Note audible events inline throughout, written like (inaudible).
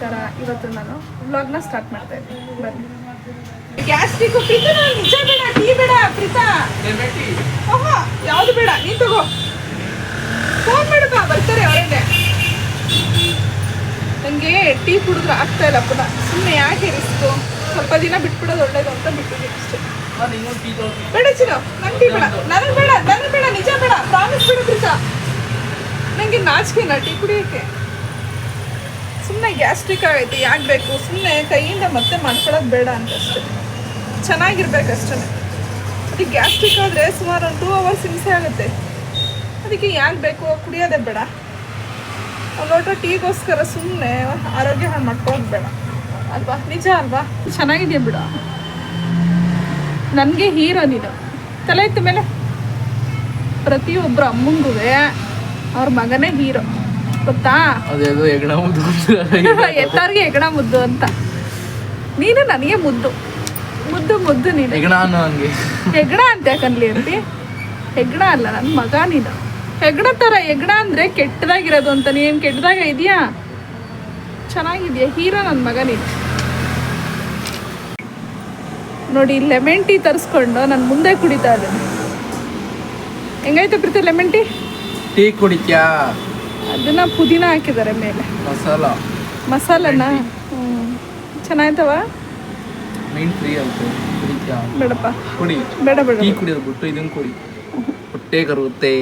ನಮಸ್ಕಾರ. ಇವತ್ತು ನಾನು ವ್ಲಾಗ್ನ ಸ್ಟಾರ್ಟ್ ಮಾಡ್ತಾ ಇದ್ದೀನಿ. ಬನ್ನಿ. ಗ್ಯಾಸ್ಟ್ರಿಕ್ ಪ್ರೀತಾ ನಾನು ನಿಜ ಬೇಡ ಟೀ ಬೇಡ ಪ್ರೀತಾ. ಓಹೋ ಯಾವುದು ಬೇಡ ನೀನ್ ತಗೋ. ಫೋನ್ ಮಾಡಪ್ಪ ಬರ್ತಾರೆ ಅವರೇ ನನಗೆ ಟೀ ಕುಡಿದ್ರೆ ಆಗ್ತಾ ಇಲ್ಲ ಪುನಃ. ಸುಮ್ಮನೆ ಯಾಕೆ ರಿಸ್ಕು? ಸ್ವಲ್ಪ ದಿನ ಬಿಟ್ಬಿಡೋದು ಒಳ್ಳೇದು ಅಂತ ಬಿಟ್ಟಿದ್ದೀನಿ ಅಷ್ಟೇ. ಬೇಡ ಚಿನ್ನು ನಂಗೆ ಟೀ ಬೇಡ. ನನಗೆ ಬೇಡ ನನಗೆ ಬೇಡ ನಿಜ ಬೇಡ ಪ್ರಾಮಿಸ್ ಬೇಡ ಪ್ರೀತಾ. ನನಗೆ ನಾಚಿಕೆನ ಟೀ ಕುಡಿಯೋಕ್ಕೆ. ಸುಮ್ಮನೆ ಗ್ಯಾಸ್ಟ್ರಿಕ್ ಆಗೈತೆ ಯಾಕೆ ಬೇಕು? ಸುಮ್ಮನೆ ಕೈಯಿಂದ ಮತ್ತೆ ಮಾಡ್ಕೊಳ್ಳೋದು ಬೇಡ ಅಂತ ಅಷ್ಟೇ ಚೆನ್ನಾಗಿರ್ಬೇಕಷ್ಟೇ. ಅದು ಗ್ಯಾಸ್ಟ್ರಿಕ್ ಆದರೆ ಸುಮಾರು ಒಂದು ಟೂ ಅವರ್ಸ್ ಹಿಂಸೆ ಆಗುತ್ತೆ. ಅದಕ್ಕೆ ಯಾಕೆ ಬೇಕು? ಕುಡಿಯೋದೇ ಬೇಡ. ಲೋಟ ಟೀಗೋಸ್ಕರ ಸುಮ್ಮನೆ ಆರೋಗ್ಯ ಹಾಳು ಮಾಡ್ಕೊಳ್ಳೋದು ಬೇಡ. ಅಲ್ವಾ? ನಿಜ ಅಲ್ವಾ? ಚೆನ್ನಾಗಿದೆಯಾ ಬಿಡ. ನನಗೆ ಹೀರೋ ನೀನು. ತಲೆ ಇತ್ತು ಮೇಲೆ ಪ್ರತಿಯೊಬ್ಬರು ಅಮ್ಮಂಗೂ ಅವ್ರ ಮಗನೇ ಹೀರೋ. ಗೊತ್ತಾ? ಅದೇದು ಹೆಗ್ಣ ಮುದ್ದು (laughs) ಹೆಗಣ ಮುದ್ದು ಅಂತ. ನೀನು ನನಗೆ ಮುದ್ದು. ಮುದ್ದು ಮುದ್ದು ನೀನು. ಹೆಗಣ ಅನ್ನೋ ಹಂಗೆ. ಹೆಗಣ ಅಂತ ಯಾಕನ್ಲಿ ಅಂತಿ? ಹೆಗಣ ಅಲ್ಲ ನನ್ನ ಮಗ ನೀನು. ಹೆಗಣ ಥರ ಹೆಗಣ ಅಂದರೆ ಕೆಟ್ಟದಾಗಿರೋದು ಅಂತ. ನೀನು ಕೆಟ್ಟದಾಗ ಇದೆಯಾ? ಚೆನ್ನಾಗಿದೆಯಾ? ಹೀರೋ ನನ್ನ ಮಗ ನೀನು. ನೋಡಿ ಲೆಮನ್ ಟೀ ತರಿಸ್ಕೊಂಡು ನಾನು ಮುಂದೆ ಕುಡಿತಾ ಇದ್ದೇನೆ. ಹೆಂಗಾಯ್ತು ಪ್ರೀತಿ ಲೆಮನ್ ಟೀ ಟೀ ಕುಡಿತ್ಯಾ? ಅದನ್ನ ಪುದೀನ ಹಾಕಿದ್ದಾರೆ ಮೇಲೆ. ಮಸಾಲ. ಮಸಾಲನ? ಚೆನ್ನಾಯ್ತವ? ಮೀನ್ ಫ್ರೀ ಆಗುತ್ತೆ ಬೇಡಪ್ಪ. ಕುಡಿ ಬೇಡ ಬೇಡ ಟೀ ಕುಡಿಯೋದು ಬಿಟ್ಟು ಇದನ್ನ ಕುಡಿ. ಹೊಟ್ಟೆ ಕರುತ್ತೆ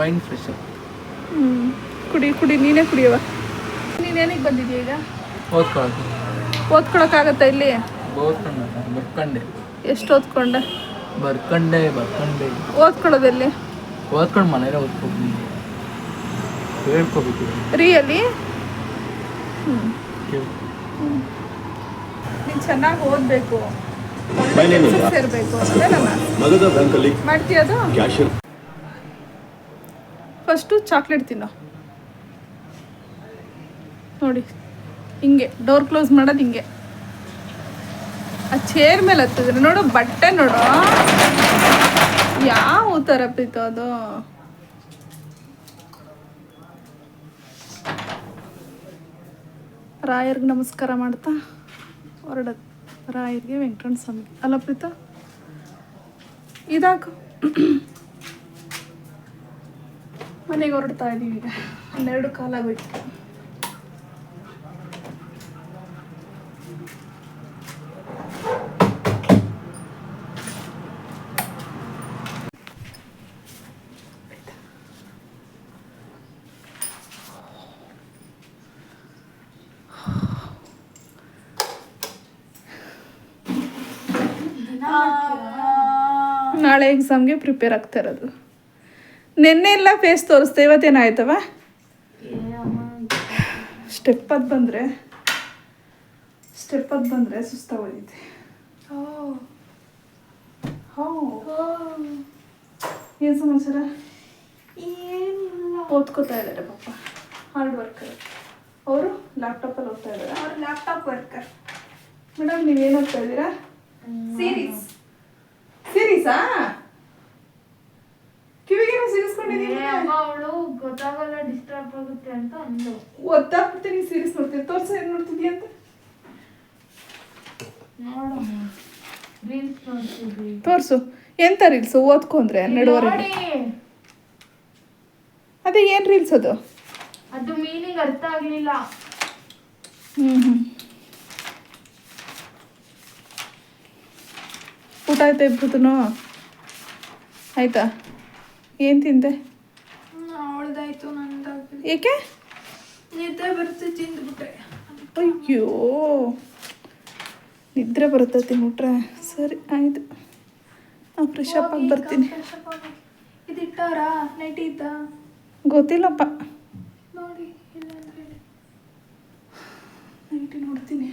ಮೈಂಡ್ ಫ್ರೆಶ್ ಕುಡಿ ಕುಡಿ ನೀನೇ ಕುಡಿಯವ ನೀನೇನಿಗೆ ಬಂದಿದ್ಯಾ ಈಗ? ಓದ್ಕೊಳಕ್ಕೆ. ಓದ್ಕೊಳಕ್ಕಾಗತ್ತಾ ಇಲ್ಲಿ? ಓದ್ಕೊಂಡ ಬರ್ಕಂಡೆ. ಎಷ್ಟು ಓದ್ಕೊಂಡೆ? ಬರ್ಕಂಡೆ ಬರ್ಕಂಡೆ. ಓದ್ಕೊಳ್ಳೋದಲ್ಲಿ ಓದ್ಕೊಂಡು ಮನೇಲೆ ಓದ್ಕೊಂಡು ಹೇಳ್ಕೊಬೇಕು ರಿಯಲಿ? ನೀನು ಚೆನ್ನಾಗಿ ಓದಬೇಕು. ಸೇರಬೇಕು ಅದು? ಫಸ್ಟು ಚಾಕ್ಲೇಟ್ ತಿನ್ನೋ. ನೋಡಿ ಹಿಂಗೆ ಡೋರ್ ಕ್ಲೋಸ್ ಮಾಡೋದು ಹಿಂಗೆ. ಆ ಚೇರ್ ಮೇಲೆ ಹತ್ತಿದ್ರೆ ನೋಡು ಬಟ್ಟೆ ನೋಡು. ಯಾವ ಥರ ಪ್ರೀತು ಅದು? ರಾಯರ್ಗೆ ನಮಸ್ಕಾರ ಮಾಡ್ತಾ? ಹೊರಡ, ರಾಯರ್ಗೆ ವೆಂಕಟರಮಣ ಸ್ವಾಮಿ ಅಲ್ಲ ಪ್ರೀತ, ಇದಾಕು? ಮನೆಗೆ ಹೊರಡ್ತಾ ಇದೀವಿ ಈಗ. ಹನ್ನೆರಡು ಕಾಲಾಗೋಯ್ತು ನಾಳೆ ಎಕ್ಸಾಮ್ಗೆ ಪ್ರಿಪೇರ್ ಆಗ್ತಾ ಇರೋದು. ನಿನ್ನೆ ಎಲ್ಲ ಫೇಸ್ ತೋರಿಸ್ದೆ ಇವತ್ತೇನಾಯ್ತವ ಸ್ಟೆಪ್ ಅದು ಬಂದರೆ ಸ್ಟೆಪ್ ಅದು ಬಂದರೆ ಸುಸ್ತಾಗೋದಿದೆ ಏನು ಸಮಾಚಾರ? ಓದ್ಕೋತಾ ಇದ್ದಾರೆ ಪಾಪ ಹಾರ್ಡ್ ವರ್ಕರ್ ಅವರು ಲ್ಯಾಪ್ಟಾಪಲ್ಲಿ ಓದ್ತಾ ಇದ್ದಾರೆ. ಅವರು ಲ್ಯಾಪ್ಟಾಪ್ ವರ್ಕರ್ ಮೇಡಮ್ ನೀವೇನು ಓದ್ತಾ ಇದ್ದೀರಾ? ಸೀರೀಸ್ ಸೀರೀಸಾ? ಕಿವಿಗೇನೋ ಸೀರಿಸ್ಕೊಂಡಿದ್ದೀನಿ ಅವಳು ಗೊತ್ತಾಗಲ್ಲ ಡಿಸ್ಟರ್ಬ್ ಆಗುತ್ತೆ ಅಂತ ಅಂದು ಒತ್ತಾಗ್ಬಿಡ್ತೀನಿ ಸೀರೀಸ್ ನೋಡ್ತೀನಿ ತೋರ್ಸ ಏನು ನೋಡ್ತಿದ್ಯ ಅಂತ. ತೋರ್ಸು. ಎಂತ ರೀಲ್ಸು ಓದ್ಕೊಂಡ್ರೆ ಹನ್ನೆರಡುವರೆ ಅದೇ ಏನ್ ರೀಲ್ಸ್ ಅದು? ಅದು ಮೀನಿಂಗ್ ಅರ್ಥ ಆಗ್ಲಿಲ್ಲ. ಹ್ಮ್ ಹ್ಞೂ ಊಟ ಆಯ್ತಾ ಇಬ್ಬರದೂ ಆಯ್ತಾ? ಏನು ತಿಂದೆ? ಅವಳ್ದಾಯ್ತು ನಂದಾಗಿಲ್ಲ ಏಕೆ? ನಿದ್ರೆ ಬರುತ್ತೆ ತಿಂದ್ಬಿಟ್ರೆ ಅಯ್ಯೋ. ನಿದ್ರೆ ಬರುತ್ತೆ ತಿನ್ಬಿಟ್ರೆ. ಸರಿ ಆಯಿತು. ನಾನು ಫ್ರೆಶ್ ಅಪ್ ಆಗಿ ಬರ್ತೀನಿ. ಇದಿಟ್ಟಾರಾ ನೈಟ್ ಇದ್ದ? ಗೊತ್ತಿಲ್ಲಪ್ಪ. ನೋಡಿ ಇಲ್ಲ ನೈಟಿ ನೋಡ್ತೀನಿ.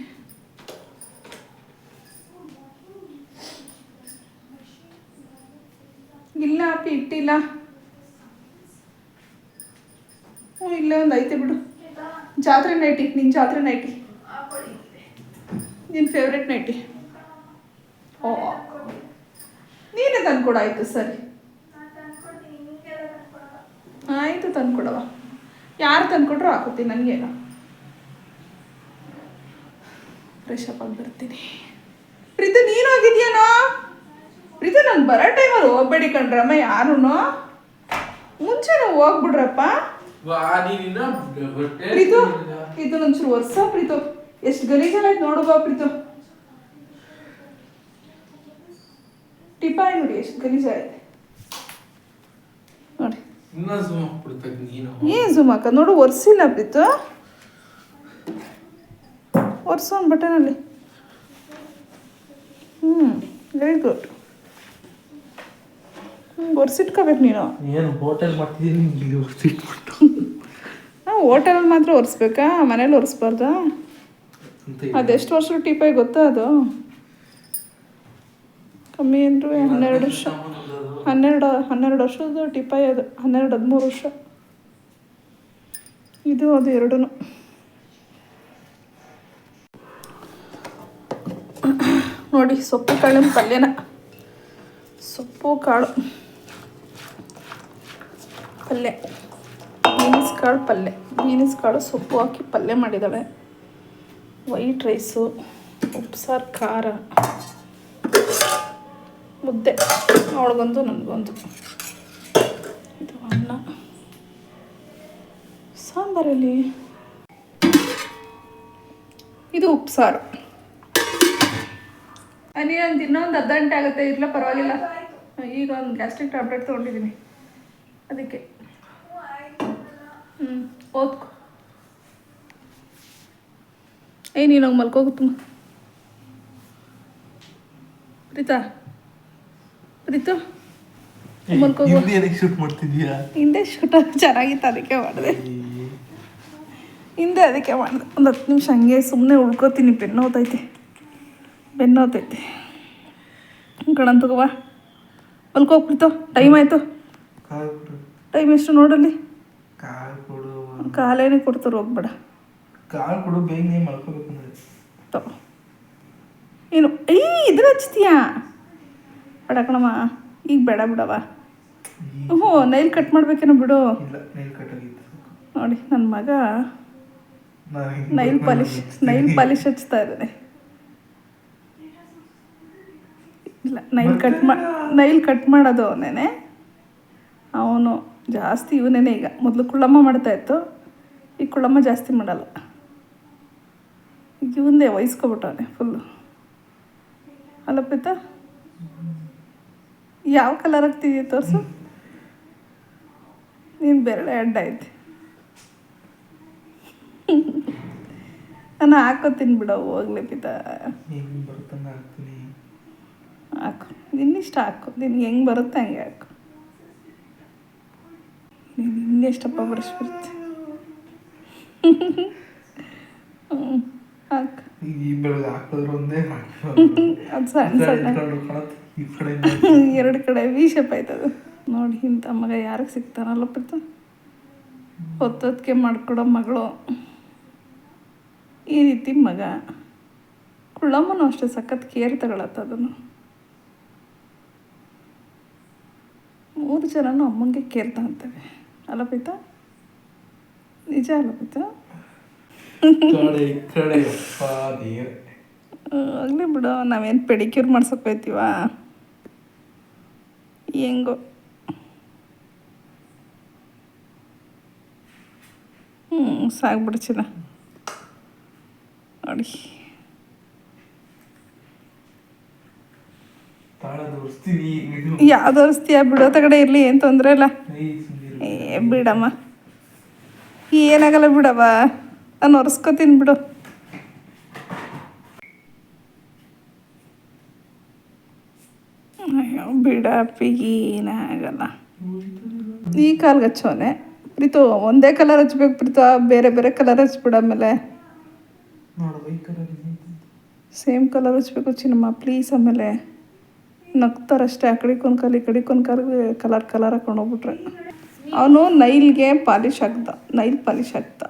ಇಲ್ಲ ಅಪ್ಪಿ ಇಟ್ಟಿಲ್ಲ. ಹ್ಞೂ, ಇಲ್ಲೇ ಒಂದು ಐತೆ ಬಿಡು. ಜಾತ್ರೆ ನೈಟಿ ನಿನ್ನ ಜಾತ್ರೆ ನೈಟಿ ನಿನ್ನ ಫೇವ್ರೆಟ್ ನೈಟಿ ಓ ನೀನೇ ತಂದ್ಕೊಡ, ಆಯಿತು, ಸರಿ. ಆಯಿತು ತಂದ್ಕೊಡವ ಯಾರು ತಂದ್ಕೊಟ್ರು ಹಾಕೋತೀನಿ ನನಗೇನು? ಫ್ರೆಶ್ ಅಪ್ ಆಗಿ ಬರ್ತೀನಿ. ಪ್ರೀತು, ನೀನು ಹೋಗಿದ್ಯಾನೋ ಪ್ರೀತು ನಾನು ಬರೋ ಟೈಮಲ್ಲಿ ಹೋಗ್ಬೇಡಿ ಕಣ್ರಮ್ಮ ಯಾರೂ ನಾವು ಹೋಗ್ಬಿಡ್ರಪ್ಪ. ಪ್ರೀತು ಇದು ಒಂಚೂರು ವರ್ಷ ಪ್ರೀತು. ಎಷ್ಟು ಗಲೀಜಾಯ್ತು ನೋಡು ಬಾ ಪ್ರೀತು. ಟಿಪಾಯಿ ನೋಡಿ ಎಷ್ಟು ಗಲೀಜಾಯ್ತು ನೋಡಿ. ಏನ್ ಜೂಮ್ ಹಾಕ ನೋಡು ಒರ್ಸಿಲ್ಲ ಪ್ರೀತು. ಒರ್ಸೋನ್ ಬಟನ್ ಅಲ್ಲಿ ಹ್ಮ್ ವೆರಿ ಗುಡ್ ಹ್ಞೂ ಒರೆಸಿಟ್ಕೋಬೇಕು ನೀನು. ಏನು ಹೋಟೆಲ್ ಮಾಡ್ತಿದ್ದೀನಿ ಇಲ್ಲಿ ಒರೆಸಿಟ್ಬಿಟ್ಟು. ಹಾಂ ಹೋಟೆಲಲ್ಲಿ ಮಾತ್ರ ಒರೆಸ್ಬೇಕಾ? ಮನೇಲಿ ಒರೆಸ್ಬಾರ್ದಾ? ಅದೆಷ್ಟು ವರ್ಷದ ಟಿಪಾಯಿ ಗೊತ್ತಾ ಅದು? ಕಮ್ಮಿ ಅಂದ್ರೂ ಹನ್ನೆರಡು ವರ್ಷ ಹನ್ನೆರಡು ಹನ್ನೆರಡು ವರ್ಷದ ಟಿಪಾಯಿ ಅದು. ಹನ್ನೆರಡು ಹದಿಮೂರು ವರ್ಷ. ಇದು ಅದು ಎರಡೂ ನೋಡಿ ಸೊಪ್ಪು ಕಾಳಿನ ಪಲ್ಯನ. ಸೊಪ್ಪು ಕಾಳು. ಪಲ್ಯ ಬೀನ್ಸ್ ಕಾಳು ಪಲ್ಯ ಬೀನ್ಸ್ ಕಾಳು ಸೊಪ್ಪು ಹಾಕಿ ಪಲ್ಯ ಮಾಡಿದ್ದಾಳೆ. ವೈಟ್ ರೈಸು ಉಪ್ಸಾರು ಖಾರ. ಮುದ್ದೆ. ಅವಳಿಗೊಂದು, ನನಗೊಂದು. ಇದು ಅನ್ನ. ಸಾಂಬಾರಲ್ಲಿ ಇದು ಉಪ್ಸಾರು ಅನಿ ಒಂದು ಇನ್ನೊಂದು ಅರ್ಧ ಗಂಟೆ ಆಗುತ್ತೆ ಇಲ್ಲ ಪರವಾಗಿಲ್ಲ. ಈಗ ಒಂದು ಗ್ಯಾಸ್ಟ್ರಿಕ್ ಟ್ಯಾಬ್ಲೆಟ್ ತೊಗೊಂಡಿದ್ದೀನಿ. ಅದಕ್ಕೆ. ಹ್ಞೂ ಓದ್ಕೊ. ಏ ನೀನು ಹೋಗಿ ಮಲ್ಕೋಗುತ್ತಮ್ಮ ಪ್ರೀತಾ ಪ್ರೀತು ಮಲ್ಕೋಗು. ಶೂಟ್ ಮಾಡ್ತಿದ್ಯಾ ಹಿಂದೆ ಶೂಟ ಚೆನ್ನಾಗಿತ್ತು ಅದಕ್ಕೆ ಮಾಡಿದೆ. ಹಿಂದೆ ಅದಕ್ಕೆ ಮಾಡಿದೆ. ಒಂದು ಹತ್ತು ನಿಮಿಷ ಹಂಗೆ ಸುಮ್ಮನೆ ಉಳ್ಕೋತೀನಿ ಬೆನ್ನೋತೈತೆ ಬೆನ್ನೋತೈತೆ ಕಣನ್ ತಗೋವಾ ಮಲ್ಕೋಗ್ಬಿಡ್ತು ಟೈಮ್ ಆಯಿತು. ಟೈಮ್ ಎಷ್ಟು ನೋಡಲ್ಲಿ? ಕಾಲ್ ಕೊಡು ಕಾಲೇನೆ ಕೊಡ್ತಾರೆ ಹೋಗ್ಬೇಡ. ಕಾಲ್ ಕೊಡು ಬೇಗನೆ ಮಲ್ಕೋಬೇಕು ಅಂದ್ರೆ. ತಗೋ ಏನು ಏ ಇದ್ರ ಹಚ್ತೀಯಾ? ಬೇಡ ಕಣಮ್ಮ ಈಗ ಬೇಡ ಬಿಡವ ಹ್ಞೂ ನೈಲ್ ಕಟ್ ಮಾಡ್ಬೇಕೇನೋ ಬಿಡು. ನೋಡಿ ನನ್ನ ಮಗ ನೈಲ್ ಪಾಲಿಶ್ ನೈಲ್ ಪಾಲಿಶ್ ಹಚ್ತಾ ಇದ್ದಾನೆ. ಇಲ್ಲ ನೈಲ್ ಕಟ್ ಮಾ ನೈಲ್ ಕಟ್ ಮಾಡೋದು ಅವನೇನೆ. ಅವನು ಜಾಸ್ತಿ ಇವನೇನೆ ಈಗ. ಮೊದಲು ಕುಳ್ಳಮ್ಮ ಮಾಡ್ತಾ ಇತ್ತು ಈ ಕುಳ್ಳಮ್ಮ ಜಾಸ್ತಿ ಮಾಡಲ್ಲ. ಈಗ ಇವಂದೇ ವಹಿಸ್ಕೊಬಿಟ್ಟವನೆ ಫುಲ್ಲು ಅಲ್ಲ ಪಿತ ಯಾವ ಕಲರ್ ಆಗ್ತಿದೆಯಾ ತೋರಿಸು? ನೀನು ಬೆರಳೆ ಅಡ್ಡ ಐತೆ. ನಾನು ಹಾಕೋತೀನಿ ಬಿಡ ಹೋಗ್ಲಿ ಪಿತ ಹಾಕು. ನಿನ್ನಿಷ್ಟ ಹಾಕು. ನಿನ್ಗೆ ಹೆಂಗೆ ಬರುತ್ತೆ ಹಂಗೆ ಹಾಕು. ನೀನು ಇನ್ನೆಷ್ಟಪ್ಪ ಬ್ರಷ್ ಬರುತ್ತೆ ಹ್ಞೂ ಹಾಕು. ಈ ಹಾಕಿದ್ರೆ ಒಂದೇ ಅದು ಸಣ್ಣ ಸಣ್ಣ. ಎರಡು ಕಡೆ ವಿ ಶೇಪ್ ಆಯ್ತದು. ನೋಡಿ ಇಂಥ ಮಗ ಯಾರಿಗೆ ಸಿಗ್ತಾನಲ್ಲ ಪ್ರೀತ ಹೊತ್ತೊತ್ತಿಗೆ ಮಾಡ್ಕೊಡೋ ಮಗಳು. ಈ ರೀತಿ ಮಗ. ಕುಳ್ಳಮ್ಮನೂ ಅಷ್ಟೇ ಸಖತ್ ಕೇರ್ ತಗೊಳತ್ತ ಅದನ್ನು. ಮೂರು ಜನನೂ ಅಮ್ಮಂಗೆ ಕೇರ್ ತಗೊಂತವೆ ಅಲ್ಲ ಪ್ರೀತ ನಿಜ ಅಲ್ಲ ಪ್ರೀತ ಆಗಲಿ ಬಿಡು ನಾವೇನು ಪೆಡಿಕ್ಯೂರ್ ಮಾಡ್ಸೋಕೆ ಹೋಯ್ತೀವ? ಹೆಂಗೋ. ಹ್ಞೂ ಸಾಕ್ಬಿಡು ಚಿನ್ನ ನೋಡಿ. ಯಾವ್ದು ಔಷಧಿಯ ಬಿಡೋ ತಗಡೆ ಇರಲಿ ಏನು ತೊಂದರೆ ಇಲ್ಲ. ಏ ಬಿಡಮ್ಮ. ಏನಾಗಲ್ಲ ಬಿಡವ ನಾನು ಒರೆಸ್ಕೊತೀನಿ ಬಿಡು. ಅಯ್ಯೋ ಬಿಡಪ್ಪಿ ಏನಾಗಲ್ಲ ಈ ಕಾಲ್ಗೆ ಹಚ್ಚೋನೆ. ಪ್ರೀತು ಒಂದೇ ಕಲರ್ ಹಚ್ಬೇಕು ಪ್ರೀತು. ಬೇರೆ ಬೇರೆ ಕಲರ್ ಹಚ್ಬಿಡ ಆಮೇಲೆ. ನೋಡು ಈ ಕಡೆ ಸೇಮ್ ಕಲರ್ ಹಚ್ಬೇಕು ಚಿನ್ನಮ್ಮ ಪ್ಲೀಸ್ ಆಮೇಲೆ. ನಗ್ತಾರಷ್ಟೇ ಆ ಕಡೆಗೊಂದು ಕಾಲು ಈ ಕಡೆಗೊಂದು ಕಾಲು ಕಲರ್ ಕಲರ್ ಹಾಕೊಂಡು ಹೋಗ್ಬಿಟ್ರೆ. ಅವನು ನೈಲ್ಗೆ ಪಾಲಿಶ್ ಹಾಕ್ದ ನೈಲ್ ಪಾಲಿಶ್ ಹಾಕ್ದ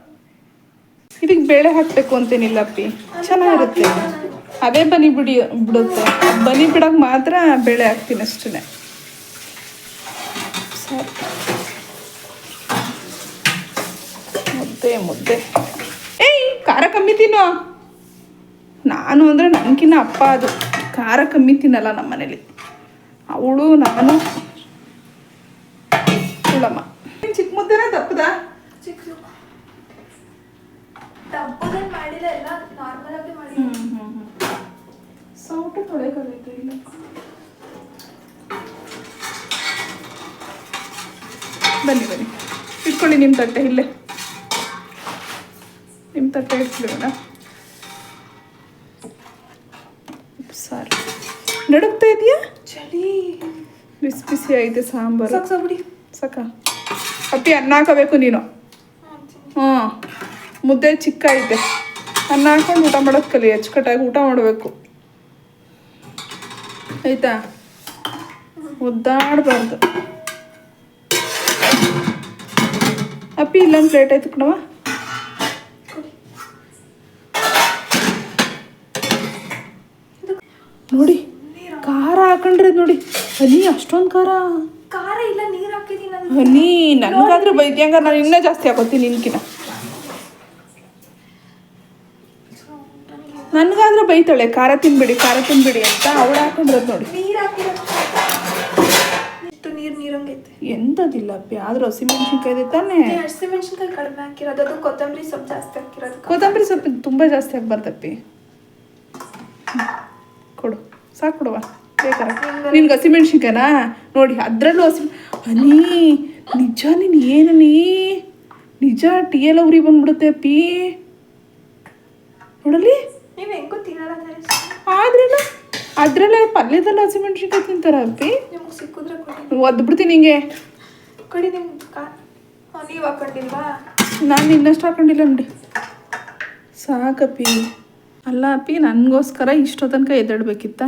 ಇದಕ್ಕೆ ಬೇಳೆ ಹಾಕಬೇಕು ಅಂತೇನಿಲ್ಲ ಅಪ್ಪಿ. ಚೆನ್ನಾಗಿರುತ್ತೆ. ಅದೇ ಬನಿ ಬಿಡಿ, ಬಿಡುತ್ತೆ. ಬನಿ ಬಿಡೋಕೆ ಮಾತ್ರ ಬೇಳೆ ಹಾಕ್ತೀನಿ ಅಷ್ಟೇ ಸರಿ. ಮುದ್ದೆ ಮುದ್ದೆ. ಏಯ್, ಖಾರ ಕಮ್ಮಿ ತಿನ್ನೋ. ನಾನು ಅಂದರೆ ನನಗಿನ್ನ ಅಪ್ಪ ಅದು. ಖಾರ ಕಮ್ಮಿ ತಿನ್ನಲ್ಲ ನಮ್ಮ ಮನೇಲಿ ಅವಳು, ನಾನು ಕುಳಮ್ಮ ಚಿಕ್ಕ ಮುದ್ದೆನ ದಪ್ಪದ ಚಿಕ್ಕ ಡಬ್ಬದಲ್ಲಿ ಮಾಡಿಲ್ಲ ಎಲ್ಲ ನಾರ್ಮಲ್ ಆಗಿ ಮಾಡಿಲ್ಲ ಸೌಟು ತೊಳೆಗಾಗೈತೆ ಇಲ್ಲ ಬನ್ನಿ ಬನ್ನಿ ಇಟ್ಕೊಳ್ಳಿ ನಿಮ್ಮ ತಟ್ಟೆ ಇಲ್ಲೇ. ನಿಮ್ಮ ತಟ್ಟೆ ಇಡ್ಸ್ಬಿಡೋಣ ಸಾರು. ನಡುಕ್ತಾ ಇದೆಯಾ? ಚಳಿ. ಬಿಸಿ ಬಿಸಿ ಐತೆ ಸಾಂಬಾರು. ಸಾಕು ಸಾಕು ಬಿಡಿ. ಸಾಕ. ಅಪ್ಪಿ ಅನ್ನ ಹಾಕೋಬೇಕು ನೀನು. ಹ್ಞೂ ಮುದ್ದೆ ಚಿಕ್ಕ ಐತೆ. ಅನ್ನ ಹಾಕೊಂಡು ಊಟ ಮಾಡೋದು ಕಲಿ ಅಚ್ಚುಕಟ್ಟಾಗಿ ಊಟ ಮಾಡಬೇಕು. ಆಯಿತಾ? ಒದ್ದಾಡಬಾರ್ದು. ಅಪ್ಪಿ ಇಲ್ಲೊಂದು ಪ್ಲೇಟ್ ಆಯ್ತು ಕಣವ ನೋಡಿ ಖಾರ ಹಾಕೊಂಡ್ರೆ ನೋಡಿ ಹನಿ ಅಷ್ಟೊಂದು ಖಾರ. ಖಾರ ಇಲ್ಲ ನೀರು ಹಾಕಿದ್ದೀನಿ ಹನಿ ನನಗಾದ್ರೆ ಬೈದ್ಯಂಗ ನಾನು ಇನ್ನೂ ಜಾಸ್ತಿ ಹಾಕೋತೀನಿ ನಿನ್ಕಿನ. ನನಗಾದ್ರೆ ಬೈತಾಳೆ ಖಾರ ತಿನ್ಬಿಡಿ ಖಾರ ತಿನ್ಬಿಡಿ ಅಂತ ಅವಳು ಹಾಕೊಂಡ್ರದ್ ನೋಡಿ. ನೀರು ಹಾಕಿರೋದು ಇಷ್ಟು ನೀರು ನೀರಂಗೈತೆ ಎಂಥದಿಲ್ಲ ಅಪ್ಪಿ ಆದ್ರೂ ಹಸಿಮೆಣ್ಸಿನ್ಕಾಯ್ದು ತಾನೇ? ಹಸಿಮೆಣಸಿನ್ಕಾಯಿ ಕಡಿಮೆ ಹಾಕಿರೋದು ಅದು ಕೊತ್ತಂಬರಿ ಸೊಪ್ಪು ಜಾಸ್ತಿ ಹಾಕಿರೋದು. ಕೊತ್ತಂಬರಿ ಸೊಪ್ಪು ತುಂಬಾ ಜಾಸ್ತಿ ಹಾಕ್ಬಾರ್ದಪ್ಪಿ. ಕೊಡು ಸಾಕು ಕೊಡುವ ಬೇಕಾರ. ನಿನ್ಗೆ ಹಸಿಮೆಣ್ಸಿನ್ಕಾಯ್ನಾ? ನೋಡಿ ಅದರಲ್ಲೂ ಹಸಿ ಹನಿ ನಿಜ ನೀನು ಏನು ನೀ ನಿಜ ಟೀ ಎಲ್ಲ ಉರಿ ಬಂದ್ಬಿಡುತ್ತೆ ಅಪ್ಪಿ. ನೋಡಲಿ ನೀವು ಹೆಂಗೂ ತಿನ್ನಲ್ಲ ಆದ್ರೆ ಆದ್ರೇನು? ಅದ್ರಲ್ಲೇ ಪಲ್ಯದಲ್ಲಿ ಹಸಿಮೆಣ್ಸಿನ್ಕಾಯಿ ತಿಂತಾರ ಅಪ್ಪಿ ನಿಮ್ಗೆ ಸಿಕ್ಕಿದ್ರೆ ಕೊಡಿ ಒದ್ಬಿಡ್ತೀನಿ ಹಿಂಗೆ ಕೊಡಿ ನಿಮ್ಗೆ ಕಾ ನೀವು ಹಾಕೊಂಡಿಲ್ವಾ ನಾನು ಇನ್ನಷ್ಟು ಹಾಕೊಂಡಿಲ್ಲ ನೋಡಿ ಸಾಕಪ್ಪಿ ಅಲ್ಲ ಅಪ್ಪಿ ನನಗೋಸ್ಕರ ಇಷ್ಟೋ ತನಕ ಎದ್ದಾಡ್ಬೇಕಿತ್ತ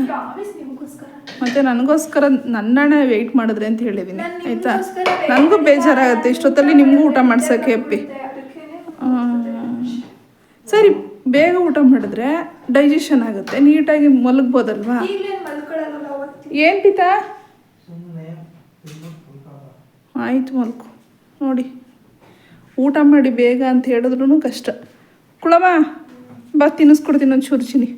ಮತ್ತೆ ನನಗೋಸ್ಕರ ನನ್ನಣ್ಣ ವೆಯ್ಟ್ ಮಾಡಿದ್ರೆ ಅಂತ ಹೇಳಿದ್ದೀನಿ ಆಯಿತಾ ನನಗೂ ಬೇಜಾರಾಗುತ್ತೆ ಇಷ್ಟೊತ್ತಲ್ಲಿ ನಿಮಗೂ ಊಟ ಮಾಡ್ಸೋಕ್ಕೆ ಅಪ್ಪಿ. ಸರಿ ಬೇಗ ಊಟ ಮಾಡಿದ್ರೆ ಡೈಜೆಷನ್ ಆಗುತ್ತೆ ನೀಟಾಗಿ ಮಲಗ್ಬೋದಲ್ವಾ? ಏನ್ ಪಿತಾ? ಸುಮ್ಮನೆ ಆಯ್ತು ಮಲ್ಕು ನೋಡಿ. ಊಟ ಮಾಡಿ ಬೇಗ ಅಂತ ಹೇಳಿದ್ರು ಕಷ್ಟ. ಕುಳಮ್ಮ ಬಾ ತಿನ್ನಿಸ್ಕೊಡ್ತೀನಿ ಒಂದು ಚೂರು ಚಿನಿ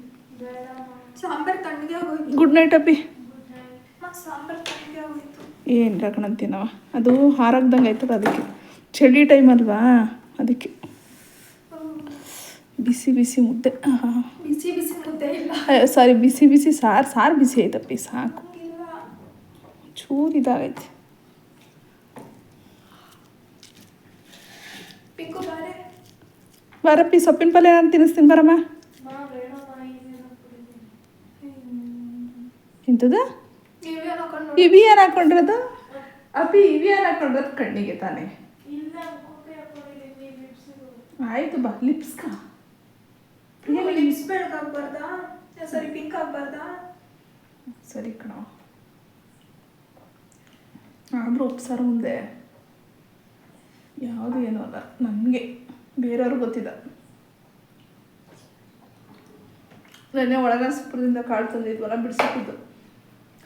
ಸಾಂಬಾರ್ ತಣ್ಣಗೆ ಆಗೋಯ್ತು. ಗುಡ್ ನೈಟ್ ಅಪ್ಪಿ. ಮತ್ತೆ ಸಾಂಬಾರ್ ತಣ್ಣಗೆ ಆಗೋಯ್ತು. ಏನು ರಕಣಂತೀನವ ಅದು ಹಾರಾಗ್ದಂಗೆ ಆಯ್ತದ ಅದಕ್ಕೆ. ಚಳಿ ಟೈಮ್ ಅಲ್ವಾ? ಅದಕ್ಕೆ. ಬಿಸಿ ಬಿಸಿ ಮುದ್ದೆ. ಬಿಸಿ ಬಿಸಿ ಮುದ್ದೆ ಇಲ್ಲ. ಸಾರಿ ಬಿಸಿ ಬಿಸಿ ಸಾರು ಸಾರು ಬಿಸಿ ಆಯ್ತಪ್ಪಿ ಸಾಕು. ಚೂರು ಇದಾಗೈತೆ ಬಾರೆ. ಬರಪ್ಪಿ ಸೊಪ್ಪಿನ ಪಲ್ಯ ನಾನು ತಿನ್ನಿಸ್ತೀನಿ ಬರಮ್ಮ. ಹಾಕೊಂಡು ಇವಿ ಏನು ಹಾಕೊಂಡಿರೋದು? ಅಪ್ಪಿ ಇವಿ ಏನು ಹಾಕೊಂಡಿರೋದು ಕಣ್ಣಿಗೆ ತಾನೇ. ಆಯ್ತು ಬಾ ಲಿಪ್ಸ್ಕ ಲಿಪ್ಸ್ ಬೆಳಗಾಗ್ಬಾರ್ದಾ ಸರಿ ಪಿಂಕ್ ಆಗ್ಬಾರ್ದಾ? ಸರಿ ಕಣ. ಆದರೂ ಉಪ್ಸಾರು ಮುಂದೆ. ಯಾವುದು ಏನೂ ಅಲ್ಲ. ನನಗೆ ಬೇರೆಯವ್ರಿಗೆ ಗೊತ್ತಿಲ್ಲ. ನೆನ್ನೆ ಒಳನರಸೀಪುರದಿಂದ ಕಾಳು ತಂದಿದ್ವಲ್ಲ ಬಿಡಿಸಿದ್ದು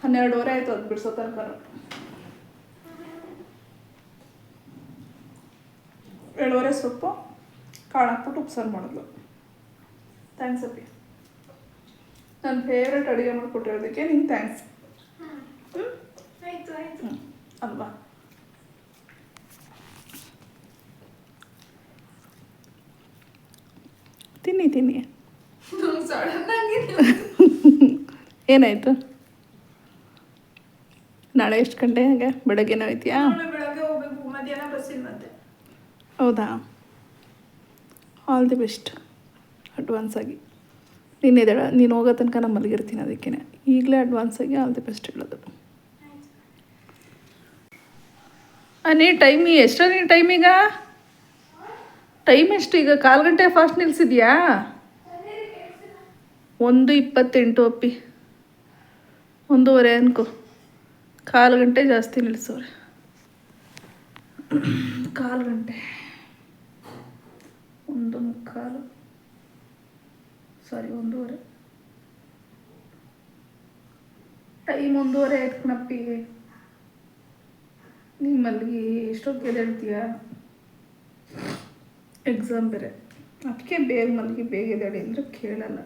ಹನ್ನೆರಡುವರೆ ಆಯಿತು ಅದು ಬಿಡಿಸೋ ತನಕ. ಏಳುವರೆ ಸೊಪ್ಪು, ಕಾಳು ಹಾಕ್ಬಿಟ್ಟು ಉಪ್ಸಾರು ಮಾಡಿದ್ಲು. ಥ್ಯಾಂಕ್ಸ್ ಅಪ್ಪಿ. ನನ್ನ ಫೇವ್ರೆಟ್ ಅಡುಗೆ ಮಾಡಿಕೊಟ್ಟಿರೋದಕ್ಕೆ ನಿಂಗೆ ಥ್ಯಾಂಕ್ಸ್ ಆಯ್ತು ಆಯ್ತು. ಹ್ಞೂ ಅಲ್ವಾ? ತಿನ್ನಿ ತಿನ್ನಿ. (laughs) ಏನಾಯಿತು? ನಾಳೆ ಎಷ್ಟು ಗಂಟೆ ಹಾಗೆ? ಬೆಳಗ್ಗೆನೇ ಮತ್ತೆ ಹೌದಾ? ಆಲ್ ದಿ ಬೆಸ್ಟ್ ಅಡ್ವಾನ್ಸ್ ಆಗಿ. ನೀನು ಎದ್ದೇಳ ನೀನು ಹೋಗೋ ತನಕ ನಾನು ಮಲಗಿರ್ತೀನಿ ಅದಕ್ಕೆ ಈಗಲೇ ಅಡ್ವಾನ್ಸ್ ಆಗಿ ಆಲ್ ದಿ ಬೆಸ್ಟ್ ಹೇಳೋದು ನೀ ಟೈಮ್ ಎಷ್ಟೋ ನೀ ಟೈಮ್ ಈಗ? ಟೈಮ್ ಎಷ್ಟು ಈಗ? ಕಾಲು ಗಂಟೆ ಫಾಸ್ಟ್ ನಿಲ್ಸಿದ್ಯಾ? ಒಂದು ಇಪ್ಪತ್ತೆಂಟು ಅಪ್ಪಿ. ಒಂದೂವರೆ ಅನ್ಕೋ. ಕಾಲು ಗಂಟೆ ಜಾಸ್ತಿ ನಿಲ್ಸವ್ರೆ ಕಾಲು ಗಂಟೆ. ಒಂದು ಮುಕ್ಕಾಲು. ಸಾರಿ ಒಂದೂವರೆ. ಟೈಮ್ ಒಂದೂವರೆ ಆಯ್ತು ಕಣಪ್ಪಿ. ನಿಮ್ಮಲ್ಲಿ ಎಷ್ಟೊತ್ತು ಎಷ್ಟೊತ್ತಿಗೆ ಎದ್ದೇಳ್ತೀಯ ಎಕ್ಸಾಮ್ ಬೇರೆ. ಅದಕ್ಕೆ ಬೇಗ ಮಲ್ಲಿಗೆ ಬೇಗ ಎದ್ದೇಳಿ ಅಂದರೆ ಕೇಳಲ್ಲ.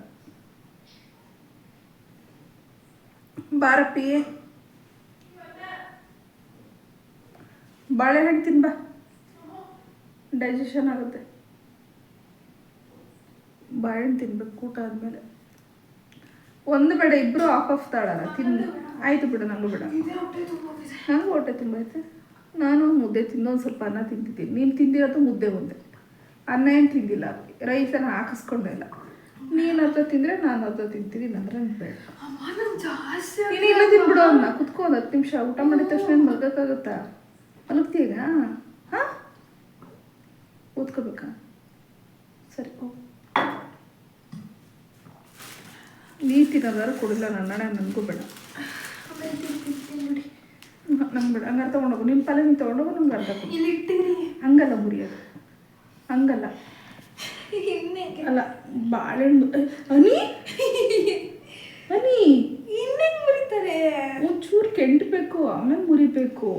ಬಾರಪ್ಪಿ. ಬಾಳೆಹಣ್ಣು ತಿನ್ಬಾ. ಡೈಜೆಷನ್ ಆಗುತ್ತೆ. ಬಾಳೆಹಣ್ಣು ತಿನ್ಬೇಕು ಊಟ ಆದಮೇಲೆ. ಒಂದು ಬೇಡ ಇಬ್ಬರು ಆಫ್ ಆಫ್ ತಾಳಲ್ಲ ತಿನ್ನು. ಆಯಿತು ಬಿಡು ನನಗೂ ಬಿಡ. ನನಗೂ ಹೊಟ್ಟೆ ತುಂಬ ಐತೆ. ನಾನು ಮುದ್ದೆ ತಿಂದು ಒಂದು ಸ್ವಲ್ಪ ಅನ್ನ ತಿಂತಿದ್ದೀನಿ. ನೀನು ತಿಂದಿರೋದು ಮುದ್ದೆ ಒಂದೆ. ಅನ್ನ ಏನು ತಿಂದಿಲ್ಲ. ರೈಸನ್ನು ಹಾಕಿಸ್ಕೊಂಡೇ ಇಲ್ಲ. ನೀನು ಅರ್ಧ ತಿಂದರೆ ನಾನು ಅರ್ಧ ತಿಂತೀನಿ ನಂದ್ರೆ ನಂಗೆ ಬೇಡ. ಜಾಸ್ತಿ ನೀನು ಇಲ್ಲ ತಿನ್ಬಿಡು ಅವನ್ನ ಕುತ್ಕೊ ಒಂದು ಹತ್ತು ನಿಮಿಷ. ಊಟ ಮಾಡಿದ ತಕ್ಷಣ ಏನು ಮಲ್ಗೋಕ್ಕಾಗುತ್ತಾ? ಮಲಗ್ತೀಗ ಹಾಂ? ಓದ್ಕೋಬೇಕಾ ಸರಿ ಹೋಗು. ನೀ ತಿನ್ನೋದಾದ್ರೆ ಕೊಡಿಲ್ಲ ನನ್ನ ಅಣ್ಣ ನನಗೂ ಬೇಡ. ನಂಗೆ ಬೇಡ. ಹಂಗಾರೆ ತೊಗೊಂಡೋಗು. ನಿಮ್ಮ ಪಲ್ಲೆ ನೀನು ತೊಗೊಂಡೋಗು ನಂಗೆ ಅರ್ಧ ಕೊಡು. ಇಲ್ಲಿ ಇಟ್ಟಿರಿ ಹಂಗಲ್ಲ ಮುರಿಯೋದು ಹಂಗಲ್ಲ. ಇನ್ನೇ ಅಲ್ಲ ಬಾಳೆಹಣ್ಣು. ಅನಿ ಅನಿ ಇನ್ನೇನ್ ಮುರಿತಾರೆ. ಒಂಚೂರು ಕೆಂಡಬೇಕು ಆಮೇಲೆ ಮುರಿಬೇಕು.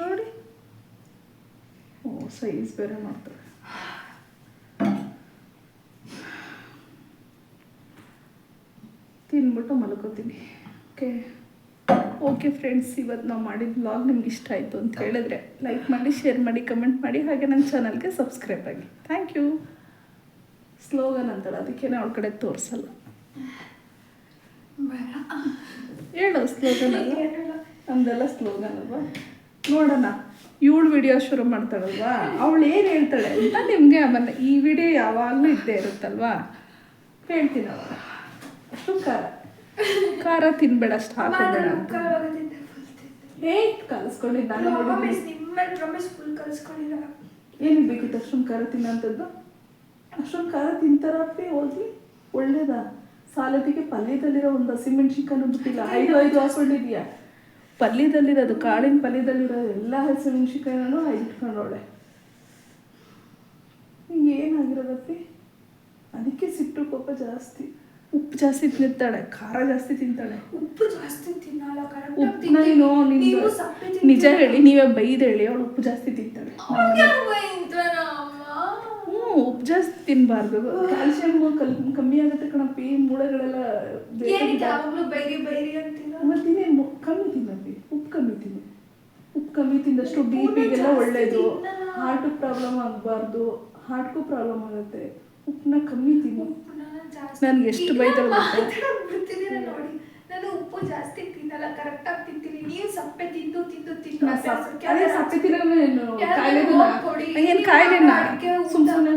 ನೋಡಿ ಓ ಸೈಜ್ ಬೇರೆ ಮಾಡ್ತಾರೆ. ತಿನ್ಬಿಟ್ಟು ಮಲ್ಕೋತೀನಿ. ಓಕೆ ಓಕೆ ಫ್ರೆಂಡ್ಸ್ ಇವತ್ತು ನಾವು ಮಾಡಿದ ಬ್ಲಾಗ್ ನಿಮ್ಗೆ ಇಷ್ಟ ಆಯಿತು ಅಂತ ಹೇಳಿದ್ರೆ ಲೈಕ್ ಮಾಡಿ ಶೇರ್ ಮಾಡಿ ಕಮೆಂಟ್ ಮಾಡಿ ಹಾಗೆ ನನ್ನ ಚಾನಲ್ಗೆ ಸಬ್ಸ್ಕ್ರೈಬ್ ಆಗಿ. ಥ್ಯಾಂಕ್ ಯು ಸ್ಲೋಗನ್ ಅಂತಾಳೆ ಅದಕ್ಕೆ ಅವ್ರ ಕಡೆ ತೋರಿಸಲ್ಲ. ಹೇಳೋ ಸ್ಲೋಗನ್ ಅಲ್ವಾ ನಮ್ದೆಲ್ಲ ಸ್ಲೋಗನ್ ಅಲ್ವಾ? ನೋಡೋಣ. ಇವಳು ವಿಡಿಯೋ ಶುರು ಮಾಡ್ತಾಳಲ್ವಾ? ಅವಳು ಏನು ಹೇಳ್ತಾಳೆ ಅಂತ ನಿಮಗೆ ಆಮೇಲೆ ಈ ವಿಡಿಯೋ ಯಾವಾಗಲೂ ಇದ್ದೇ ಇರುತ್ತಲ್ವಾ? ಹೇಳ್ತೀನಿ ಅಷ್ಟು ಖಾರ. ಖಾರ ತಿನ್ಬೇಡ ಅಷ್ಟು ಕಲಿಸ್ಕೊಂಡಿದ್ದು ಪ್ರಮಿಸ್ ಫುಲ್ ಕಲ್ಸ್ಕೊಂಡಿಲ್ಲ. ಏನಿಗೆ ಬೇಕಿತ್ತು ಅಷ್ಟೊಂದು ಖಾರ ತಿನ್ನೋಂಥದ್ದು? ಅಷ್ಟೊಂದು ಖಾರ ತಿಂತಾರಪ್ಪಿ ಹೋಗಿ ಒಳ್ಳೇದ? ಸಾಲದಿಗೆ ಪಲ್ಯದಲ್ಲಿರೋ ಒಂದು ಹಸಿಮೆಣ್ಸಿನ್ಕಾಯಿ ಬಿಟ್ಟಿಲ್ಲ ಐದು ಐದು ಹಾಕೊಂಡಿದ್ಯಾ ಪಲ್ಯದಲ್ಲಿರೋದು ಕಾಳಿನ ಪಲ್ಯದಲ್ಲಿರೋ ಎಲ್ಲ ಹಸಿಮೆಣ್ಸಿನ್ಕಾಯಿನೂ ಐದು ಇಟ್ಕೊಂಡವಳೆ ಏನಾಗಿರೋದಪ್ಪಿ ಅದಕ್ಕೆ ಸಿಟ್ಟು ಕೋಪ ಜಾಸ್ತಿ. ಉಪ್ಪು ಜಾಸ್ತಿ ತಿಂತಾಳೆ ಖಾರ ಜಾಸ್ತಿ ತಿಂತಾಳೆ. ಉಪ್ಪು ಜಾಸ್ತಿ ತಿನ್ನಲ್ಲ ಕರೆಕ್ಟ್ ನೀನು ನಿಜ ಹೇಳಿ ನೀವೇ ಬೈದ ಹೇಳಿ ಅವಳು ಉಪ್ಪು ಜಾಸ್ತಿ ತಿಂತಾಳೆ. ಹ್ಞೂ ಉಪ್ಪು ಜಾಸ್ತಿ ತಿನ್ನಬಾರ್ದು ಕ್ಯಾಲ್ಸಿಯಂ ಕಲ್ ಕಮ್ಮಿ ಆಗುತ್ತೆ ಕಣಪ್ಪಿ ಮೂಳೆಗಳೆಲ್ಲ ಬೇಗ ಏನಕ್ಕೆ ಇದಾಗ್- ಯಾವಾಗ್ಲೂ ಬೈರಿ ಬೈರಿ ಅಂತೀರ? ಮತ್ತಿನ್ನೇನು ಮು- ಕಮ್ಮಿ ತಿನ್ನಪ್ಪಿ ಉಪ್ಪು ಕಮ್ಮಿ ತಿನ್ನಿ. ಉಪ್ಪು ಕಮ್ಮಿ ತಿಂದಷ್ಟು ಬಿ ಪಿಗೆಲ್ಲ ಒಳ್ಳೇದು. ಹಾರ್ಟ್ ಪ್ರಾಬ್ಲಮ್ ಆಗಬಾರ್ದು. ಹಾರ್ಟ್ಗೂ ಪ್ರಾಬ್ಲಮ್ ಆಗುತ್ತೆ. ಉಪ್ಪನ್ನ ಕಮ್ಮಿ ತಿನ್ನು. ನನ್ಗೆ ಎಷ್ಟು ಬೈತಾಳೆ? ನೋಡಿ. ನಾನು ಉಪ್ಪು ಜಾಸ್ತಿ ತಿನ್ನಲ್ಲ ಕರೆಕ್ಟಾಗಿ ತಿಂತೀನಿ. ನೀವು ಸಪ್ಪೆ ತಿಂದು ತಿಂದು ತಿಂದು ಅದೇ ಸಪ್ಪೆ ತಿನ್ನೋದೇನು ಕಾಯಿಲೆ ಕಾಯಿಲೆನ? ಸುಮ್ಮನೆ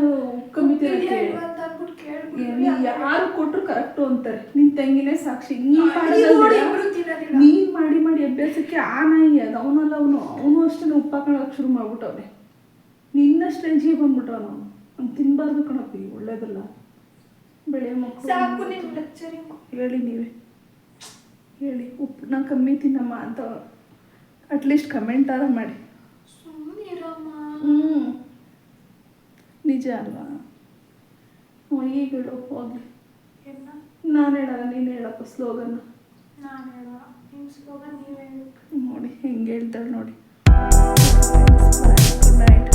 ಕಮ್ಮಿ ತಿನ್ನಕ್ಕೆ ಯಾರು ಕೊಟ್ರು ಕರೆಕ್ಟು ಅಂತಾರೆ. ನಿನ್ ತಂಗಿನೇ ಸಾಕ್ಷಿ. ನೀ ಆ, ಮಾಡೋದಲ್ದಿರ, ನೀವು ನೋಡಿ ನೀನ್ ಮಾಡಿ ಮಾಡಿ ಅಭ್ಯಾಸಕ್ಕೆ ಆ ನಾಯಿ ಅದು. ಅವನಲ್ಲ ಅವನು. ಅವನು ಅಷ್ಟೇ ಉಪ್ಪು ಹಾಕೊಳಕ್ ಶುರು ಮಾಡ್ಬಿಟ್ಟವ್ರೆ ನಿನ್ನಷ್ಟು ಜೀವ ಬಂದ್ಬಿಟ್ಟವನು ಅವನು. ತಿನ್ಬಾರ್ದು ಕಣಪ್ಪಿ ಒಳ್ಳೇದಲ್ಲ. ಬೆಳೆ ಸಾಕು ಮಕ್ಕಳು ನಿಮ್ ಲೆಕ್ಚರಿಂಗ್ ಹೇಳಿ ನೀವೇ. ಹೇಳಿ ಉಪ್ಪು ನಾನು ಕಮ್ಮಿ ತಿನ್ನಮ್ಮ ಅಂತ ಅಟ್ಲೀಸ್ಟ್ ಕಮೆಂಟಾರ ಮಾಡಿ. ಸುಮ್ಮನಿರಮ್ಮ ಹ್ಞೂ ನಿಜ ಅಲ್ವಾ? ಹ್ಞೂ ಈಗ ಹೇಳು ಹೋಗಲಿ ನಾನು ಹೇಳಲ್ಲ ನೀನು ಹೇಳಪ್ಪ ಸ್ಲೋಗನ್ ನಾನು ನಿಮ್ಮ ಸ್ಲೋಗನ್ ನೀವೇ ಹೇಳು ನೋಡಿ ಹೆಂಗೆ ಹೇಳ್ತಾಳೆ ನೋಡಿ. Good night